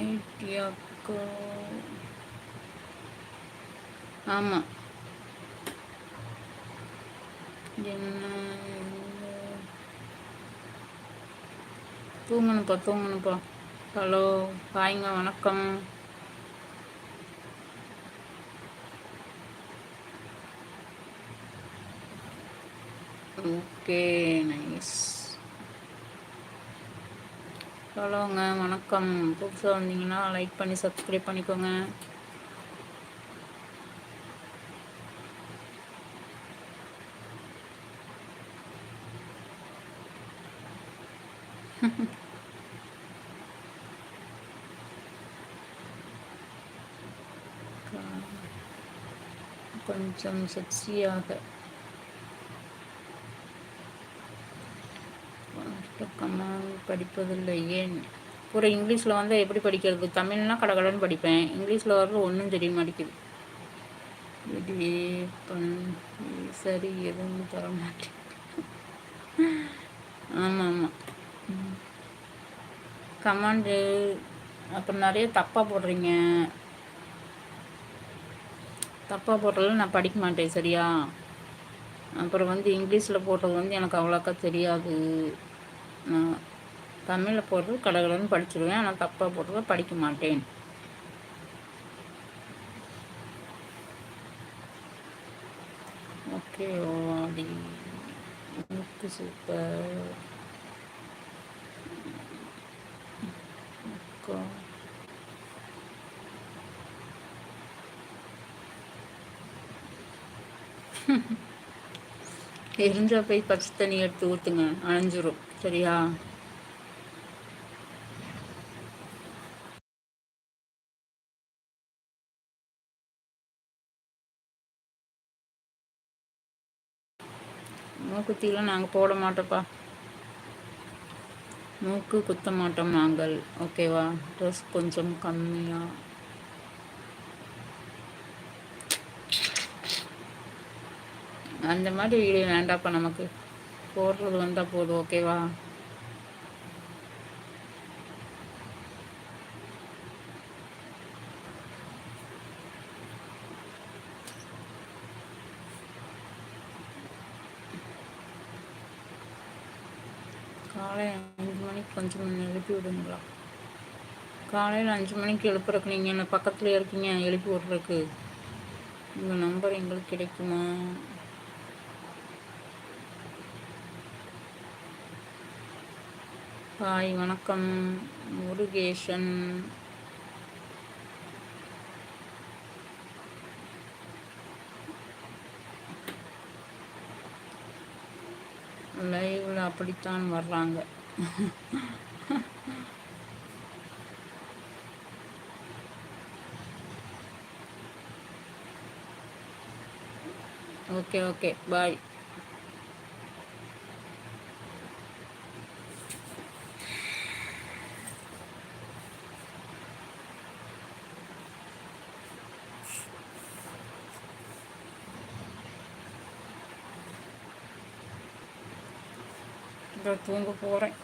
அக்கா ஆமாம் என்ன தூங்கணுப்பா தூங்கணுப்பா ஹலோ பாய்ங்க வணக்கம். Okay nice. ஹலோங்க வணக்கம். புதுசாக வந்தீங்கன்னா லைக் பண்ணி சப்ஸ்கிரைப் பண்ணிக்கோங்க. கொஞ்சம் செக்ஸியாக பக்கமாக படிப்பதில்லை. ஏன்? பூரா இங்கிலீஷில் வந்தால் எப்படி படிக்கிறது? தமிழ்னா கடகடன்னு படிப்பேன். இங்கிலீஷில் வர்றது ஒன்றும் தெரிய மாட்டேங்குது. சரி எதுவும் தர மாட்டேன் ஆமாம் ஆமாம் கமாண்டு அப்புறம் நிறைய தப்பாக போடுறீங்க. தப்பாக போடுறதுல நான் படிக்க மாட்டேன் சரியா? அப்புறம் வந்து இங்கிலீஷில் போடுறது வந்து எனக்கு அவ்வளோக்கா தெரியாது. நான் தமிழில் போடுறது கடகடன்னு படிச்சிடுவேன் ஆனால் தப்பாக போடுறத படிக்க மாட்டேன். ஓகே ஓடி சூப்பர். எரிஞ்சா போய் பச்சை தண்ணி எடுத்து ஊற்றுங்க அணைஞ்சிரும். சரியா? மூக்குத்திலாம் நாங்கள் போட மாட்டோப்பா மூக்கு குத்த மாட்டோம் நாங்கள். ஓகேவா? ட்ரெஸ் கொஞ்சம் கம்மியாக அந்த மாதிரி வீடியோ வேண்டாப்பா நமக்கு. போடுறது வந்தால் போதும் ஓகேவா? காலை அஞ்சு மணிக்கு கொஞ்சம் எழுப்பி விடுங்களா? காலையில் அஞ்சு மணிக்கு எழுப்புறக்கு நீங்கள் என்ன பக்கத்தில் இருக்கீங்க எழுப்பி விட்றதுக்கு? உங்கள் நம்பர் எங்களுக்கு கிடைக்குமா? ஹாய் வணக்கம். முருகேஷன் லைவில் அப்படித்தான் வர்றாங்க. ஓகே ஓகே பாய் தூங்க போகிறேன்